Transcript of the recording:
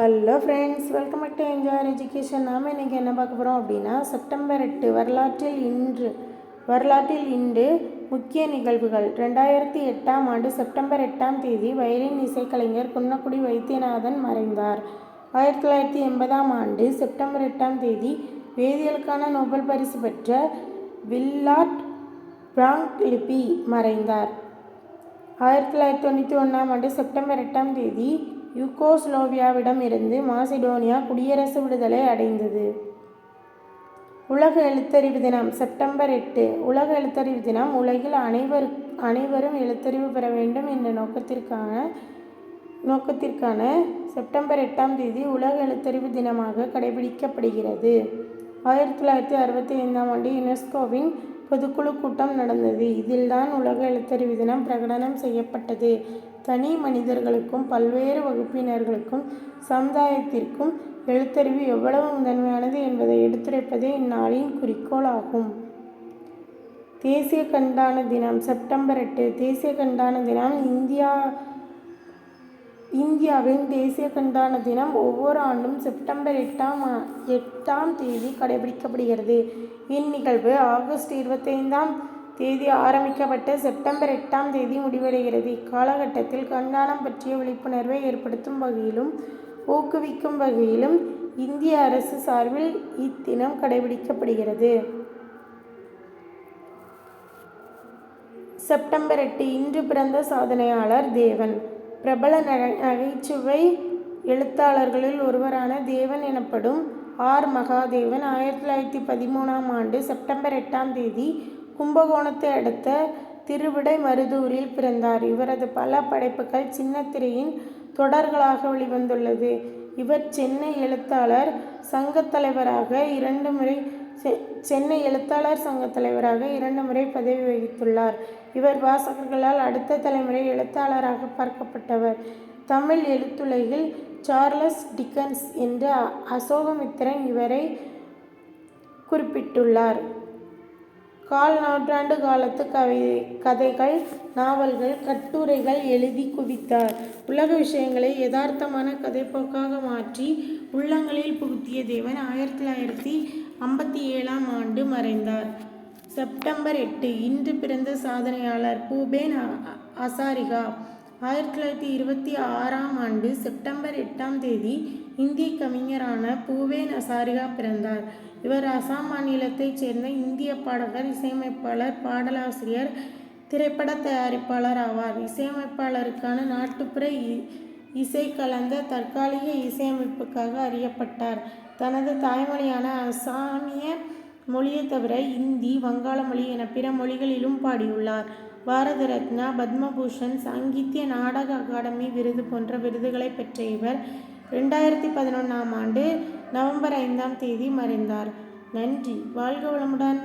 Hello friends welcome back to enjoyer education நாம் இன்றைக்கி என்ன பார்க்க போகிறோம் அப்படின்னா செப்டம்பர் எட்டு வரலாற்றில் இன்று வரலாற்றில் இன்று முக்கிய நிகழ்வுகள். ரெண்டாயிரத்தி எட்டாம் ஆண்டு செப்டம்பர் எட்டாம் தேதி வயலின் இசைக்கலைஞர் குன்னக்குடி வைத்தியநாதன் மறைந்தார். ஆயிரத்தி தொள்ளாயிரத்தி எண்பதாம் ஆண்டு செப்டம்பர் எட்டாம் தேதி வேதியியலுக்கான நோபல் பரிசு பெற்ற வில்லாட் பிராங்க் லிபி மறைந்தார். ஆயிரத்தி தொள்ளாயிரத்தி தொண்ணூற்றி ஒன்றாம் ஆண்டு செப்டம்பர் எட்டாம் தேதி யூகோஸ்லோவியாவிடம் இருந்து மாசிடோனியா குடியரசு விடுதலை அடைந்தது. உலக எழுத்தறிவு தினம் செப்டம்பர் எட்டு. உலக எழுத்தறிவு தினம் உலகில் அனைவரு அனைவரும் எழுத்தறிவு பெற வேண்டும் என்ற நோக்கத்திற்கான நோக்கத்திற்கான செப்டம்பர் எட்டாம் தேதி உலக எழுத்தறிவு தினமாக கடைபிடிக்கப்படுகிறது. ஆயிரத்தி தொள்ளாயிரத்தி அறுபத்தி ஐந்தாம் ஆண்டு யுனெஸ்கோவின் பொதுக்குழு கூட்டம் நடந்தது. இதில்தான் உலக எழுத்தறிவு தினம் பிரகடனம் செய்யப்பட்டது. தனி மனிதர்களுக்கும் பல்வேறு வகுப்பினர்களுக்கும் சமுதாயத்திற்கும் எழுத்தறிவு எவ்வளவு முதன்மையானது என்பதை எடுத்துரைப்பதே இந்நாளின் குறிக்கோள் ஆகும். தேசிய கண்டான தினம் செப்டம்பர் எட்டு. தேசிய கண்டான தினம் இந்தியா இந்தியாவின் தேசிய கண்டான தினம் ஒவ்வொரு ஆண்டும் செப்டம்பர் எட்டாம் எட்டாம் தேதி கடைபிடிக்கப்படுகிறது. இந்நிகழ்வு ஆகஸ்ட் இருபத்தைந்தாம் தேதி ஆரம்பிக்கப்பட்டு செப்டம்பர் எட்டாம் தேதி முடிவடைகிறது. இக்காலகட்டத்தில் கண்டானம் பற்றிய விழிப்புணர்வை ஏற்படுத்தும் வகையிலும் ஊக்குவிக்கும் வகையிலும் இந்திய அரசு சார்பில் இத்தினம் கடைபிடிக்கப்படுகிறது. செப்டம்பர் எட்டு இன்று பிறந்த சாதனையாளர் தேவன். பிரபல நகை நகைச்சுவை எழுத்தாளர்களில் ஒருவரான தேவன் எனப்படும் ஆர். மகாதேவன் ஆயிரத்தி தொள்ளாயிரத்தி பதிமூணாம் ஆண்டு செப்டம்பர் எட்டாம் தேதி கும்பகோணத்தை அடுத்த திருவிடை மருதூரில் பிறந்தார். இவரது பல படைப்புகள் சின்னத்திரையின் தொடர்களாக வெளிவந்துள்ளது. இவர் சென்னை எழுத்தாளர் சங்கத் தலைவராக இரண்டு முறை சென்னை எழுத்தாளர் சங்க தலைவராக இரண்டு முறை பதவி வகித்துள்ளார். இவர் வாசகர்களால் அடுத்த தலைமுறை எழுத்தாளராக பார்க்கப்பட்டவர். தமிழ் எழுத்துலகில் சார்லஸ் டிக்கன்ஸ் என்ற அசோகமித்திரன் இவரை குறிப்பிட்டுள்ளார். கால் நூற்றாண்டு காலத்து கவி கதைகள் நாவல்கள் கட்டுரைகள் எழுதி குவித்தார். உலக விஷயங்களை யதார்த்தமான கதைப்போக்காக மாற்றி உள்ளங்களில் புகுத்திய தேவன் ஆயிரத்தி தொள்ளாயிரத்தி ஐம்பத்தி ஏழாம் ஆண்டு மறைந்தார். செப்டம்பர் எட்டு இன்று பிறந்த சாதனையாளர் பூபேன் அசாரிகா. ஆயிரத்தி தொள்ளாயிரத்தி இருபத்தி ஆறாம் ஆண்டு செப்டம்பர் எட்டாம் தேதி இந்திய கவிஞரான பூபேன் அசாரிகா பிறந்தார். இவர் அசாம் மாநிலத்தைச் சேர்ந்த இந்திய பாடகர் இசையமைப்பாளர் பாடலாசிரியர் திரைப்பட தயாரிப்பாளர் ஆவார். இசையமைப்பாளருக்கான நாட்டுப்புற இ- இசை கலந்த தற்காலிக இசையமைப்புக்காக அறியப்பட்டார். தனது தாய்மொழியான அசாமிய மொழியை தவிர இந்தி வங்காள மொழி என பிற மொழிகளிலும் பாடியுள்ளார். பாரத ரத்னா பத்மபூஷன் சாங்கித்ய நாடக அகாடமி விருது போன்ற விருதுகளை பெற்ற இவர் ரெண்டாயிரத்தி பதினொன்றாம் ஆண்டு நவம்பர் ஐந்தாம் தேதி மறைந்தார். நன்றி. வாழ்க வளமுடன்.